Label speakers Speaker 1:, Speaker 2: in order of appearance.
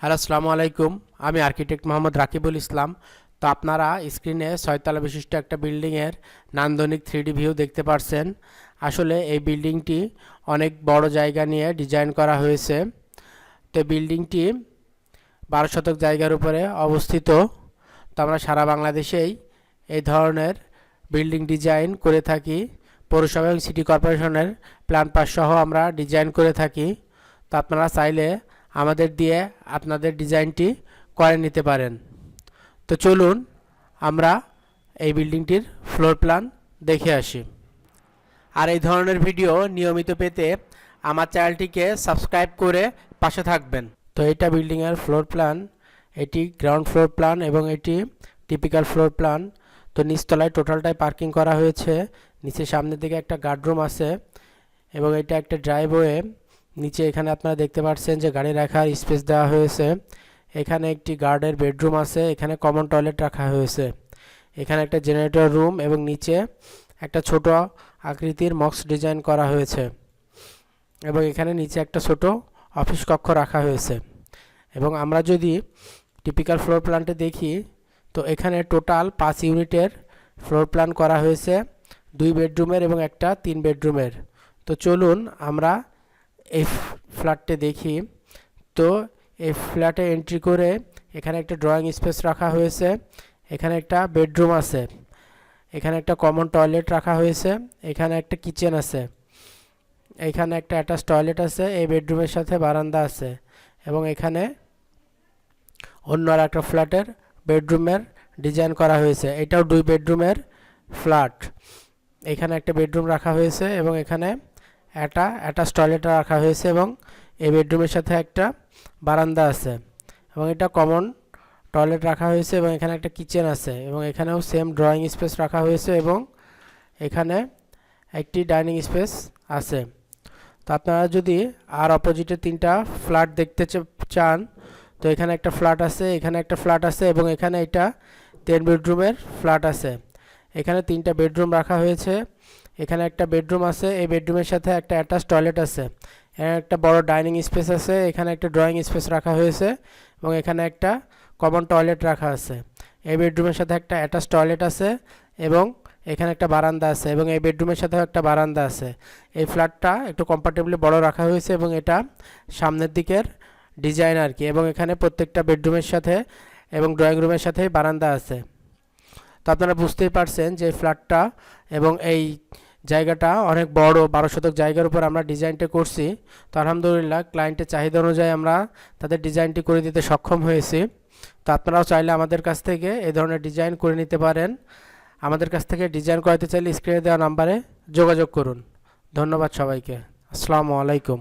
Speaker 1: Hello, আসসালামু আলাইকুম। আমি আর্কিটেক্ট মোহাম্মদ রাকিবুল ইসলাম। তো আপনারা স্ক্রিনে ছয়তলা বিশিষ্ট একটা বিল্ডিংয়ের নান্দনিক থ্রিডি ভিউ দেখতে পারছেন। আসলে এই বিল্ডিংটি অনেক বড় জায়গা নিয়ে ডিজাইন করা হয়েছে। তো বিল্ডিংটি বারো শতক জায়গার উপরে অবস্থিত। তো আমরা সারা বাংলাদেশেই এই ধরনের বিল্ডিং ডিজাইন করে থাকি। পৌরসভা এবং সিটি কর্পোরেশনের প্ল্যান পাস সহ আমরা ডিজাইন করে থাকি। তো আপনারা চাইলে আমাদের দিয়ে আপনাদের ডিজাইনটি করে নিতে পারেন। তো চলুন আমরা এই বিল্ডিংটির ফ্লোর প্ল্যান দেখে আসি। আর এই ধরনের ভিডিও নিয়মিত পেতে আমার চ্যানেলটিকে সাবস্ক্রাইব করে পাশে থাকবেন। তো এটা বিল্ডিংয়ের ফ্লোর প্ল্যান, এটি গ্রাউন্ড ফ্লোর প্ল্যান এবং এটি টিপিক্যাল ফ্লোর প্ল্যান। তো নিচতলায় টোটালটাই পার্কিং করা হয়েছে নিচে সামনের দিকে একটা গার্ডরুম আছে এবং এটা একটা ড্রাইভওয়ে নিচে এখানে আপনারা দেখতে পাচ্ছেন যে গাড়ি রাখার স্পেস দেওয়া হয়েছে। এখানে একটি গার্ডের বেডরুম আছে, এখানে কমন টয়লেট রাখা হয়েছে। এখানে একটা জেনারেটর রুম এবং নিচে একটা ছোট আকৃতির মক্স ডিজাইন করা হয়েছে এবং এখানে নিচে একটা ছোট অফিস কক্ষ রাখা হয়েছে। এবং আমরা যদি টিপিক্যাল ফ্লোর প্ল্যানটি দেখি, তো এখানে টোটাল পাঁচ ইউনিটের ফ্লোর প্ল্যান করা হয়েছে, দুই বেডরুমের এবং একটা তিন বেডরুমের। তো চলুন আমরা এই ফ্ল্যাটটি দেখি। তো এই ফ্ল্যাটে এন্ট্রি করে এখানে একটা ড্রয়িং স্পেস রাখা হয়েছে। এখানে একটা বেডরুম আছে। এখানে একটা কমন টয়লেট রাখা হয়েছে। এখানে একটা কিচেন আছে। এখানে একটা অ্যাটাচ টয়লেট আছে। এই বেডরুমের সাথে বারান্দা আছে। এবং এখানে অন্য আর একটা ফ্ল্যাটের বেডরুমের ডিজাইন করা হয়েছে। এটাও দুই বেডরুমের ফ্ল্যাট এখানে একটা বেডরুম রাখা হয়েছে এবং এখানে একটা অ্যাটাচ টয়লেট রাখা হয়েছে এবং এই বেডরুমের সাথে একটা বারান্দা আছে। এবং এটা কমন টয়লেট রাখা হয়েছে এবং এখানে একটা কিচেন আছে এবং এখানেও সেম ড্রয়িং স্পেস রাখা হয়েছে এবং এখানে একটি ডাইনিং স্পেস আছে। তো আপনারা যদি আর অপোজিটে তিনটা ফ্ল্যাট দেখতে চান, তো এখানে একটা ফ্ল্যাট আছে, এখানে একটা ফ্ল্যাট আছে এবং এখানে এটা টেন বেডরুমের ফ্ল্যাট আছে। এখানে তিনটা বেডরুম রাখা হয়েছে। এখানে একটা বেডরুম আছে, এই বেডরুমের সাথে একটা অ্যাটাচ টয়লেট আছে। এখানে একটা বড় ডাইনিং স্পেস আছে, এখানে একটা ড্রয়িং স্পেস রাখা হয়েছে এবং এখানে একটা কমন টয়লেট রাখা আছে। এই বেডরুমের সাথে একটা অ্যাটাচ টয়লেট আছে এবং এখানে একটা বারান্দা আছে এবং এই বেডরুমের সাথেও একটা বারান্দা আছে। এই ফ্ল্যাটটা একটু কম্পারেটিভলি বড় রাখা হয়েছে এবং এটা সামনের দিকের ডিজাইন আর কি এবং এখানে প্রত্যেকটা বেডরুমের সাথে এবং ড্রয়িং রুমের সাথে বারান্দা আছে। তো আপনারা বুঝতেই পারছেন যে ফ্ল্যাটটা এবং এই জায়গাটা অনেক বড়, বারো শতক জায়গার উপর আমরা ডিজাইনটা করছি। তো আলহামদুলিল্লাহ ক্লায়েন্টের চাহিদা অনুযায়ী আমরা তাদের ডিজাইনটি করে দিতে সক্ষম হয়েছি। তো আপনারাও চাইলে আমাদের কাছ থেকে এই ধরনের ডিজাইন করে নিতে পারেন। আমাদের কাছ থেকে ডিজাইন করাতে চাইলে স্ক্রিনে দেওয়া নাম্বারে যোগাযোগ করুন। ধন্যবাদ সবাইকে। আসসালামু আলাইকুম।